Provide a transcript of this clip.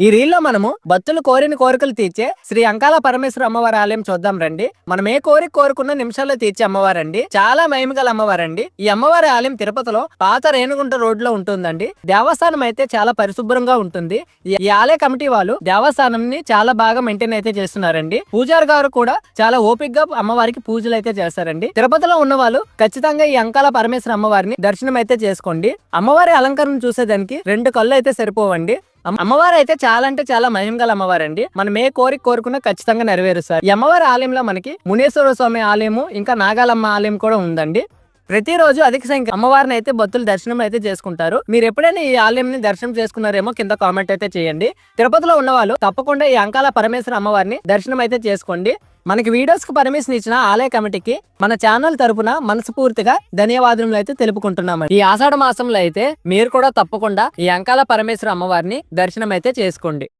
ఈ రీల్లో మనము భక్తులు కోరిన కోరికలు తీర్చే శ్రీ అంకాల పరమేశ్వర అమ్మవారి ఆలయం చూద్దాం రండి. మనం ఏ కోరిక కోరుకున్న నిమిషాల్లో తీర్చే అమ్మవారండి. చాలా మహిమగల అమ్మవారండి. ఈ అమ్మవారి ఆలయం తిరుపతిలో పాత రేణుగుంట రోడ్లో ఉంటుందండి. దేవస్థానం అయితే చాలా పరిశుభ్రంగా ఉంటుంది. ఈ- ఆలయ కమిటీ వాళ్ళు దేవస్థానం ని చాలా బాగా మెయింటైన్ అయితే చేస్తున్నారండి. పూజారి గారు కూడా చాలా ఓపిక్గా అమ్మవారికి పూజలు అయితే చేస్తారండి. తిరుపతిలో ఉన్న వాళ్ళు ఖచ్చితంగా ఈ అంకాల పరమేశ్వర అమ్మవారిని దర్శనం అయితే చేసుకోండి. అమ్మవారి అలంకరణ చూసేదానికి రెండు కళ్ళు అయితే సరిపోవండి. అమ్మవారు అయితే చాలా అంటే చాలా మహిమగల అమ్మవారు అండి మనం ఏ కోరిక కోరుకున్నా ఖచ్చితంగా నెరవేరుస్తారు. ఈ అమ్మవారి ఆలయంలో మనకి మునేశ్వర స్వామి ఆలయము ఇంకా నాగాలమ్మ ఆలయం కూడా ఉందండి. ప్రతిరోజు అధిక సంఖ్య అమ్మవారిని అయితే భక్తులు దర్శనం అయితే చేసుకుంటారు. మీరు ఎప్పుడైనా ఈ ఆలయంని దర్శనం చేసుకున్నారేమో కింద కామెంట్ అయితే చేయండి. తిరుపతిలో ఉన్న వాళ్ళు తప్పకుండా ఈ అంకాల పరమేశ్వర అమ్మవారిని దర్శనం అయితే చేసుకోండి. మనకి వీడియోస్కు పర్మిషన్ ఇచ్చిన ఆలయ కమిటీకి మన ఛానల్ తరపున మనస్ఫూర్తిగా ధన్యవాదములు అయితే తెలుపుకుంటున్నాము ఈ ఆషాఢ మాసంలో అయితే మీరు కూడా తప్పకుండా ఈ అంకాల పరమేశ్వర అమ్మవారిని దర్శనం అయితే చేసుకోండి.